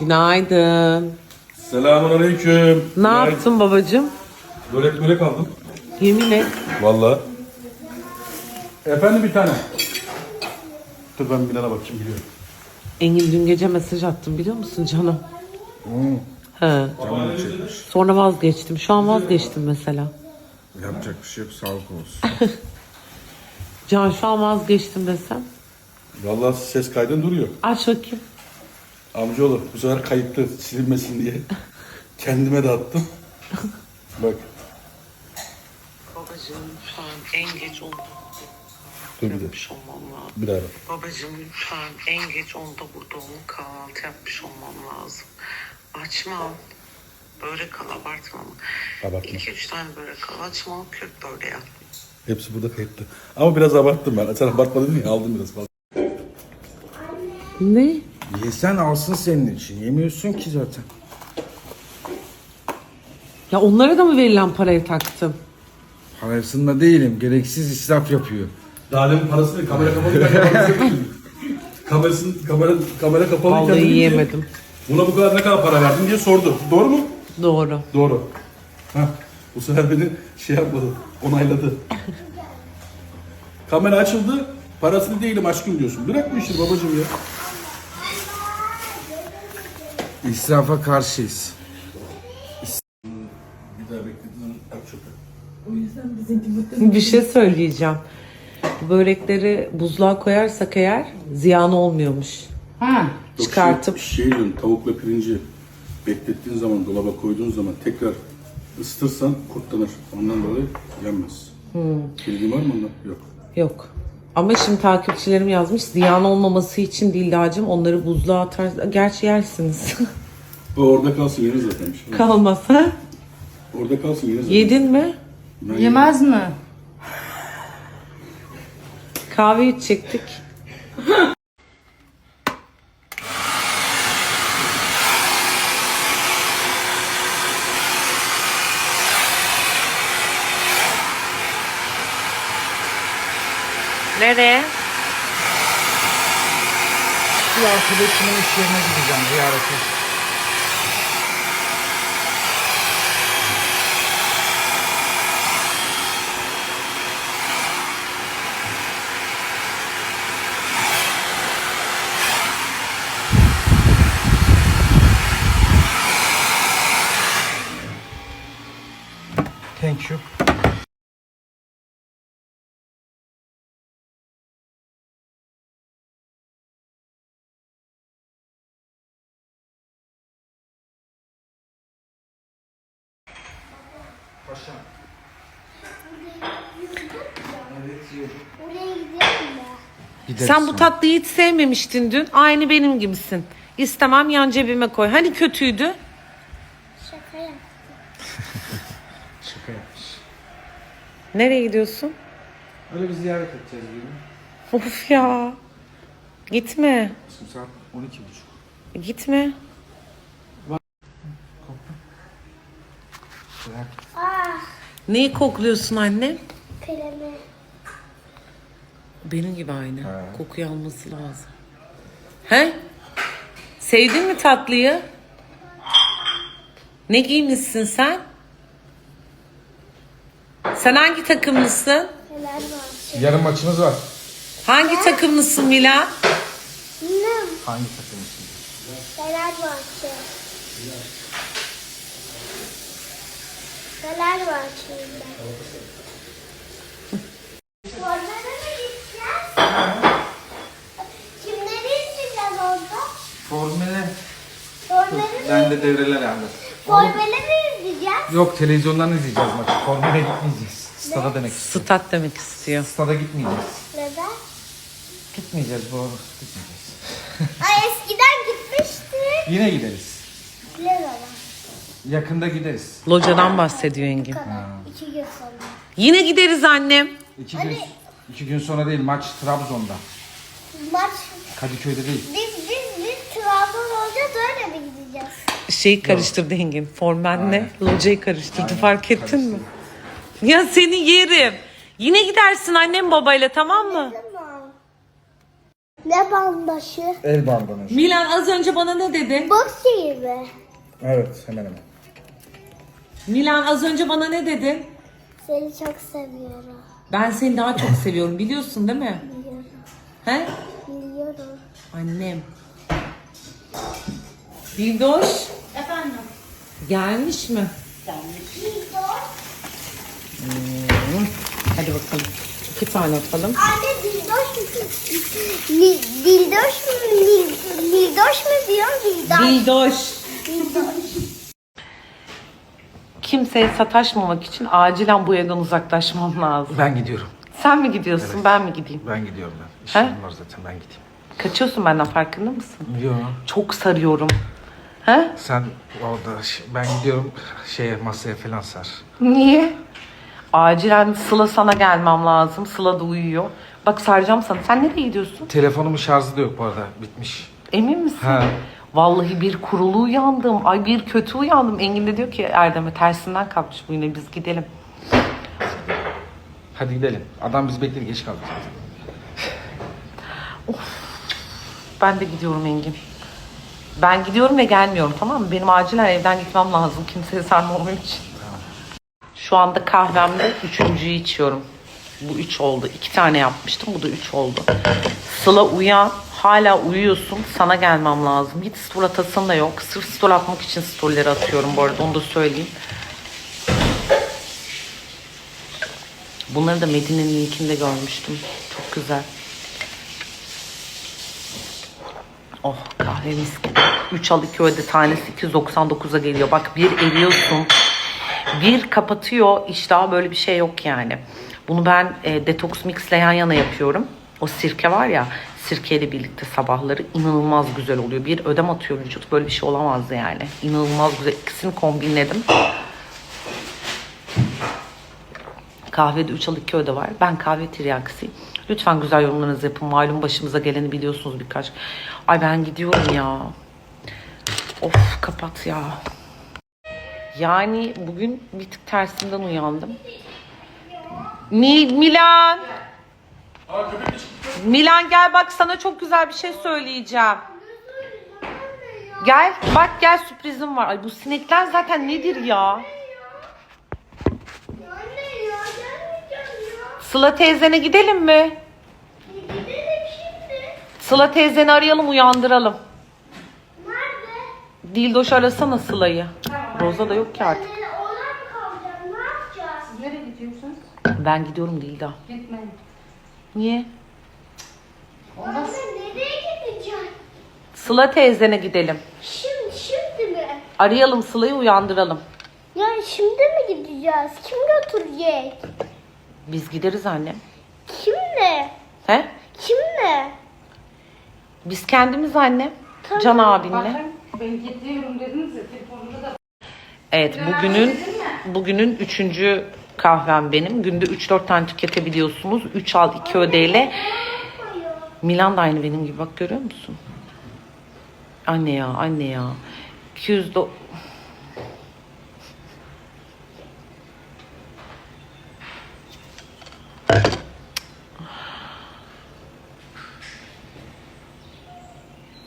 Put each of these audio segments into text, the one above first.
Günaydın. Selamun aleyküm. Ne yaptın babacığım? Börek börek aldım. Yemin et. Vallahi. Efendim bir tane. Dur ben Bilal'a bakayım biliyorum. Engin dün gece mesaj attım biliyor musun canım? He. Canım çekmiş. Sonra vazgeçtim. Şu an vazgeçtim mesela. Yapacak bir şey yok. Sağlık olsun. Can şu an vazgeçtim desem. Vallahi ses kaydın duruyor. Aç bakayım. Amcaoğlu bu sefer kayıtlı silinmesin diye. Kendime de attım. Bak. Babacığım lütfen en geç onda Dur bir de. yapmış olmam lazım. Bir daha. Babacığım lütfen en geç onda burada olun kahvaltı yapmış olmam lazım. Açma. Börek al abartma ama. Abartma. İki üç tane börek al açma kök böyle yap. Hepsi burada kayıtlı. Ama biraz abarttım ben. Sen abartma dedin ya aldım biraz fazla. Ne? Yesen alsın senin için. Yemiyorsun ki zaten. Ya onlara da mı verilen parayı taktım? Parasında değilim. Gereksiz israf yapıyor. Daha demin parası değil. Kamera kapalı. Kamerasın, kamera, kamera kapalı. Vallahi yiyemedim. Buna bu kadar ne kadar para verdin diye sordu. Doğru mu? Doğru. Doğru. Heh, bu sefer beni şey yapmadı, onayladı. Kamera açıldı, parasını değilim aşkım diyorsun. Bırak bu işi babacığım ya. İsrafa karşıyız. Bir daha şey söyleyeceğim. Bu Börekleri buzluğa koyarsak eğer ziyan olmuyormuş. Ha. Çıkartıp Şey, şey diyorum, tavuk ve pirinci beklettiğin zaman, dolaba koyduğun zaman tekrar ısıtırsan kurtlanır. Ondan dolayı yenmez. Bilgin var mı ondan? Yok. yok. Ama şimdi takipçilerim yazmış ziyan olmaması için değil dacım onları buzluğa atar. Gerçi yersiniz. Orada kalsın yenir zaten. Bir şey ha? Orada kalsın zaten. Yedin mi? Ben Yemez mi? Kahve içecektik. Nereye? Bir arkadaşımın iş yerine gideceğim ziyarete. Oraya gidelim mi? Gideriz Sen bu tatlıyı hiç sevmemiştin dün. Aynı benim gibisin. İstemem yan cebime koy. Hani kötüydü? Şaka yap. Şaka yapmış. Nereye gidiyorsun? Öyle bir ziyaret edeceğiz bugün. Of ya. Gitme. Şimdi saat 12.30. Gitme. Bırak. Ah Neyi kokluyorsun anne? kremi. Benim gibi aynı. He. Kokuyu alması lazım. He? Sevdin mi tatlıyı? Ne giymişsin sen? Sen hangi takımlısın? Yarın maçımız var. Hangi takımlısın Mila? Ne? Hangi takımısın? Neler var? Neler var şimdi? Orada mı gideceğiz? Kimleri izleyeceğiz orada? Formele. Formeli Ben de devreler aldım. Formeli mi izleyeceğiz? Yok televizyondan izleyeceğiz maçı. Formele gitmeyeceğiz. Stada demek. Stat demek istiyor. Stada gitmeyeceğiz. Neden? Gitmeyeceğiz bu. Gitmeyeceğiz. Ay eskiden gitmiştik. Yine gideriz. Ne zaman? Yakında gideriz. Locadan bahsediyor Engin. Kadar. İki gün sonra. Yine gideriz annem. İki gün, iki gün sonra değil maç Trabzon'da. Maç Kadıköy'de değil. biz biz biz Trabzon olacağız öyle mi gideceğiz? Şeyi karıştırdı Engin. Formenle locayı karıştırdı. Fark ettin mi? Ya seni yerim. Yine gidersin annem babayla tamam mı? Tamam. Ne bandaşı? El bandana. Milan az önce bana ne dedin? Boks şeyi mi? Evet hemen hemen. Milan az önce bana ne dedin? Seni çok seviyorum. Ben seni daha çok seviyorum biliyorsun değil mi? Biliyorum. He? Biliyorum. Annem. Bildoş Efendim? gelmiş mi? Hmm. Hadi bakalım. İki tane atalım. Anne dildoş mu? Li, dildoş mu? Li, dildoş mu diyor? Dildoş. Bildoş. Dildoş. Kimseye sataşmamak için acilen bu evden uzaklaşmam lazım. Ben gidiyorum. Sen mi gidiyorsun ben mi gideyim? Ben gidiyorum ben. İşim He? var zaten ben gideyim. Kaçıyorsun benden farkında mısın? Yok. Çok sarıyorum. He? Sen orada ş- ben gidiyorum şeye masaya falan sar. Niye? Acilen Sıla sana gelmem lazım. Sıla da uyuyor. Bak saracağım sana. Sen nereye gidiyorsun? Telefonumun şarjı da yok bu arada bitmiş. Emin misin? Ha. Vallahi bir kurulu uyandım. Ay bir kötü uyandım. Engin de diyor ki Erdem'e tersinden kalkmış bu yine biz gidelim. Hadi gidelim. Adam bizi bekledi geç kaldık zaten. Ben de gidiyorum Engin. Ben gidiyorum ve gelmiyorum tamam mı? Benim acilen evden gitmem lazım. Kimseye sarmamam için. Şu anda kahvemde üçüncüyü içiyorum. Bu üç oldu. İki tane yapmıştım. Bu da üç oldu. Sıla uyan. Hala uyuyorsun. Sana gelmem lazım. Hiç story atasın da yok. Sırf story atmak için storyleri atıyorum bu arada. Onu da söyleyeyim. Bunları da Medine'nin linkinde görmüştüm. Çok güzel. Oh kahve mis gibi. 3 al 2 öde tanesi 299'a geliyor. Bak bir eriyorsun. Bir kapatıyor. İştah böyle bir şey yok yani. Bunu ben e, detox mixle yan yana yapıyorum. O sirke var ya sirkeyle birlikte sabahları inanılmaz güzel oluyor. Bir ödem atıyor vücut. Böyle bir şey olamazdı yani. İnanılmaz güzel. İkisini kombinledim. Kahvede 3 al 2 öde var. Ben kahve tiryakisiyim. Lütfen güzel yorumlarınızı yapın. Malum başımıza geleni biliyorsunuz birkaç. Ay ben gidiyorum ya. Of kapat ya. Yani bugün bir tık tersinden uyandım. Mi Milan. Milan gel bak sana çok güzel bir şey söyleyeceğim. Gel bak gel sürprizim var. Ay bu sinekler zaten nedir ya? Sıla teyzene gidelim mi? Gidelim şimdi. Sıla teyzeni arayalım uyandıralım. Nerede? Dildoş arasana Sıla'yı. Roza da yok ki artık. Ee, orada mı kalacağım? Ne yapacağız? Nereye gidiyorsunuz? Ben gidiyorum Dilda. Gitmeyin. Niye? Anne nereye gideceğim? Sıla teyzene gidelim. Şimdi, şimdi mi? Arayalım Sıla'yı uyandıralım. Yani şimdi mi gideceğiz? Kim götürecek? Biz gideriz anne. Kimle? He? Kimle? Biz kendimiz anne. Can abinle. Bakın ben gidiyorum dediniz ya telefonda da Evet bugünün bugünün üçüncü kahvem benim. Günde 3-4 tane tüketebiliyorsunuz. 3 al 2 ödeyle. Milan da aynı benim gibi bak görüyor musun? Anne ya anne ya. 200 do...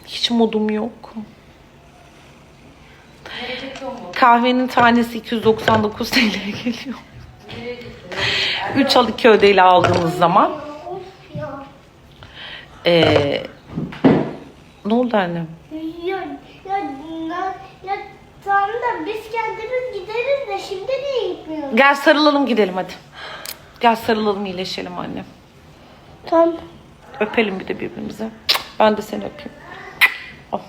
Hiç modum yok. Kahvenin tanesi 299 TL geliyor. 3 al 2 ödeyle aldığınız zaman ee, ne oldu annem? Ya, ya, ya, ya tamam da biz kendimiz gideriz de şimdi niye gitmiyoruz? Gel sarılalım gidelim hadi. Gel sarılalım iyileşelim annem. Tamam. Öpelim bir de birbirimize. Ben de seni öpeyim. Oh.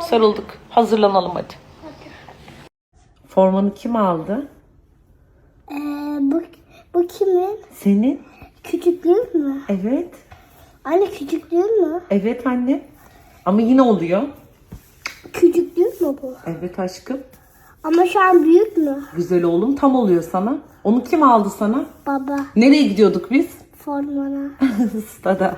Sarıldık. Hazırlanalım hadi. Formanı kim aldı? Ee, bu, bu kimin? Senin. Küçüklüğün mü? Evet. Anne küçüklüğün mü? Evet anne. Ama yine oluyor. Küçüklüğün mü bu? Evet aşkım. Ama şu an büyük mü? Güzel oğlum tam oluyor sana. Onu kim aldı sana? Baba Nereye gidiyorduk biz? formana. Stada.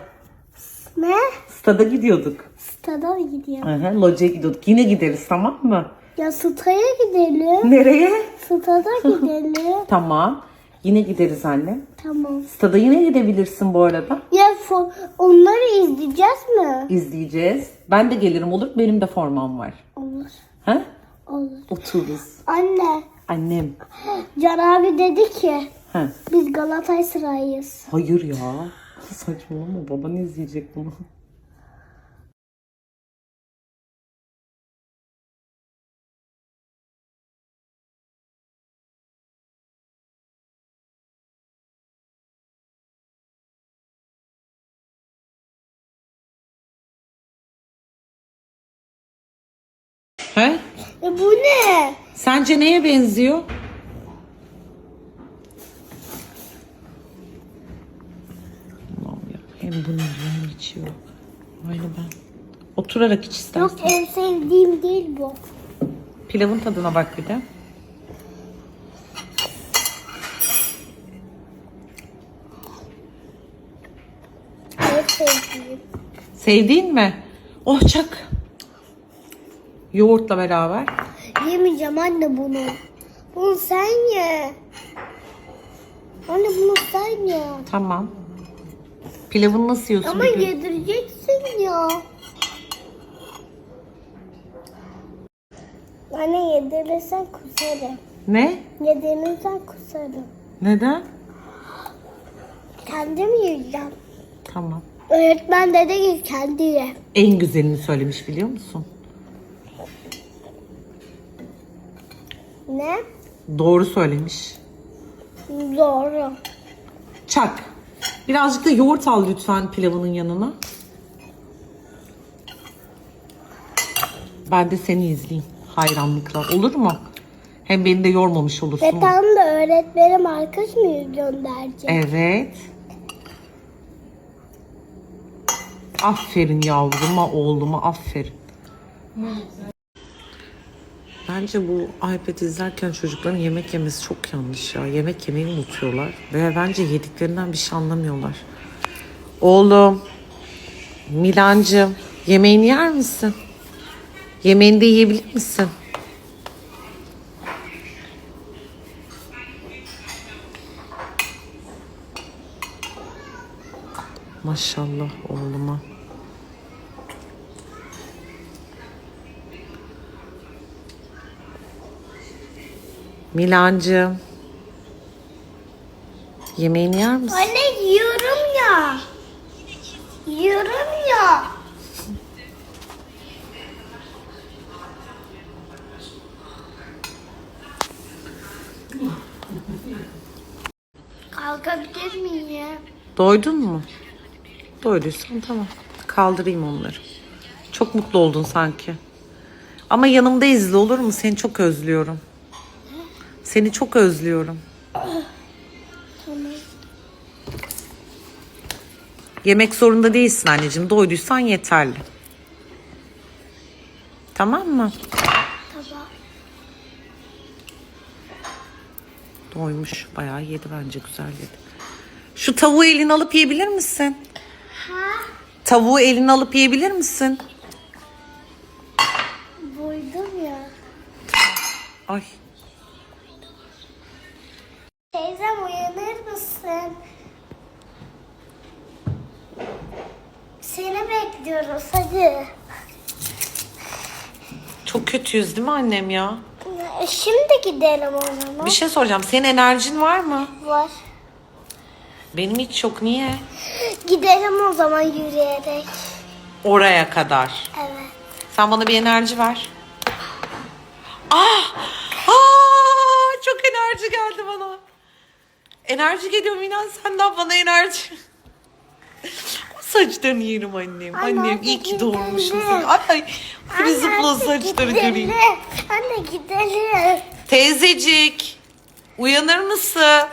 ne? Stada gidiyorduk. Stada mı gidiyor? Aha, locaya gidiyorduk. Yine gideriz tamam mı? Ya staya gidelim. Nereye? Stada gidelim. Tamam. Yine gideriz annem. Tamam. Stada yine gidebilirsin bu arada. Ya fo- onları izleyeceğiz mi? İzleyeceğiz. Ben de gelirim olur. Benim de formam var. Olur. Ha? Olur. Otururuz. Anne, Annem. Can abi dedi ki Ha. biz Galatasaraylıyız. Hayır ya. Saçmalama baban izleyecek bunu. Bu ne? Sence neye benziyor? Allah'ım ya. Hem bunu hem içiyor. Aynı ben. Oturarak iç istersen. Yok en sevdiğim değil bu. Pilavın tadına bak bir de. En sevdiğim. Sevdiğin mi? Oh çak. Yoğurtla beraber. Yemeyeceğim anne bunu. Bunu sen ye. Anne bunu sen ye. Tamam. Pilavını nasıl yiyorsun? Ama gör- yedireceksin ya. Anne yedirirsen kusarım. Ne? Yedirirsen kusarım. Neden? Kendim yiyeceğim. Tamam. Öğretmen dedi ki kendi ye. En güzelini söylemiş biliyor musun? Ne? Doğru söylemiş. Doğru. Çak. Birazcık da yoğurt al lütfen pilavının yanına. Ben de seni izleyeyim. Hayranlıkla. Olur mu? Hem beni de yormamış olursun. Ve tam da öğretmenim arkadaş mıyız gönderecek? Evet. Aferin yavruma, oğluma aferin. Bence bu iPad izlerken çocukların yemek yemesi çok yanlış ya. Yemek yemeyi unutuyorlar. Ve bence yediklerinden bir şey anlamıyorlar. Oğlum, Milancığım, yemeğini yer misin? Yemeğini de yiyebilir misin? Maşallah oğluma. Milancığım. Yemeğini yer misin? Anne yiyorum ya. Yiyorum ya. Kalkabilir miyim? Doydun mu? Doyduysan tamam. Kaldırayım onları. Çok mutlu oldun sanki. Ama yanımda izle olur mu? Seni çok özlüyorum. Seni çok özlüyorum. Yemek zorunda değilsin anneciğim. Doyduysan yeterli. Tamam mı? Tamam. Doymuş. Bayağı yedi bence. Güzel yedi. Şu tavuğu eline alıp yiyebilir misin? Ha? Tavuğu eline alıp yiyebilir misin? Buydum ya. Ay. Teyzem uyanır mısın? Seni bekliyoruz hadi. Çok kötüyüz değil mi annem ya? E, Şimdi gidelim o zaman. Bir şey soracağım. Senin enerjin var mı? Var. Benim hiç yok. Niye? Gidelim o zaman yürüyerek. Oraya kadar. Evet. Sen bana bir enerji ver. Ah! Ah! Çok enerji geldi bana. Enerji geliyor Minan senden bana enerji. O saçlarını yerim annem. Anne, annem iyi ki doğurmuşum seni. Ay, ay. Hadi saçları göreyim. Anne gidelim. Teyzecik. Uyanır mısın?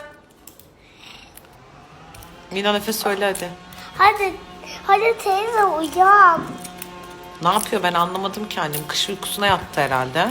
Minan Efe söyle hadi. Hadi. Hadi teyze uyan. Ne yapıyor ben anlamadım ki annem. Kış uykusuna yattı herhalde.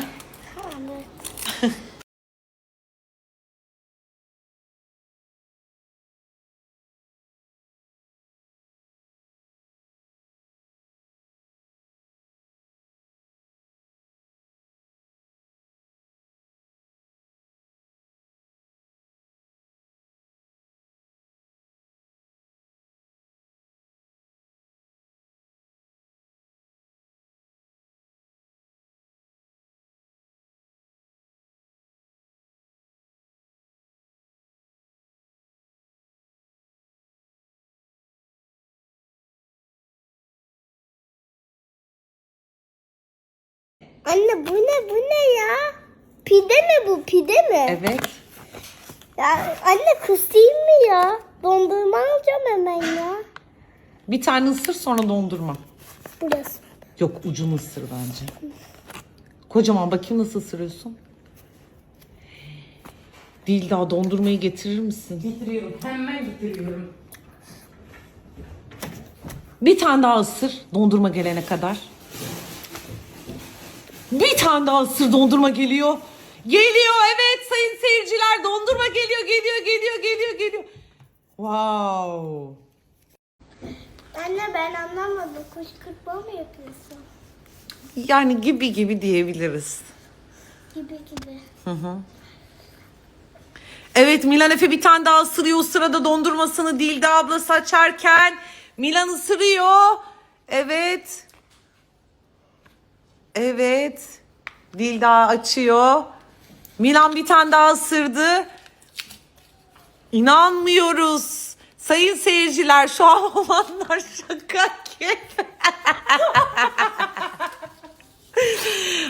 Anne bu ne bu ne ya? Pide mi bu pide mi? Evet. Ya anne kız değil mi ya? Dondurma alacağım hemen ya. Bir tane ısır sonra dondurma. Burası. Yok ucunu ısır bence. Kocaman bakayım nasıl ısırıyorsun. Değil daha dondurmayı getirir misin? Getiriyorum. Hemen getiriyorum. Bir tane daha ısır dondurma gelene kadar. Bir tane daha ısır dondurma geliyor. Geliyor evet sayın seyirciler dondurma geliyor geliyor geliyor geliyor geliyor. Wow. Anne ben anlamadım. Kuşkırtma mı yapıyorsun? Yani gibi gibi diyebiliriz. Gibi gibi. Evet Milan Efe bir tane daha ısırıyor o sırada dondurmasını Dilde ablası açarken. Milan ısırıyor. Evet. Evet. Dilde açıyor. Milan bir tane daha ısırdı. İnanmıyoruz. Sayın seyirciler şu an olanlar şaka.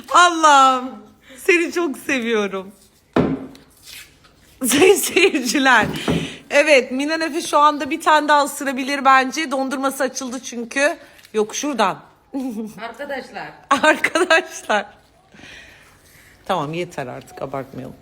Allah'ım seni çok seviyorum. Sayın seyirciler. Evet Milan Efe şu anda bir tane daha ısırabilir bence. Dondurması açıldı çünkü. Yok şuradan. Arkadaşlar Arkadaşlar. Tamam yeter artık abartmayalım.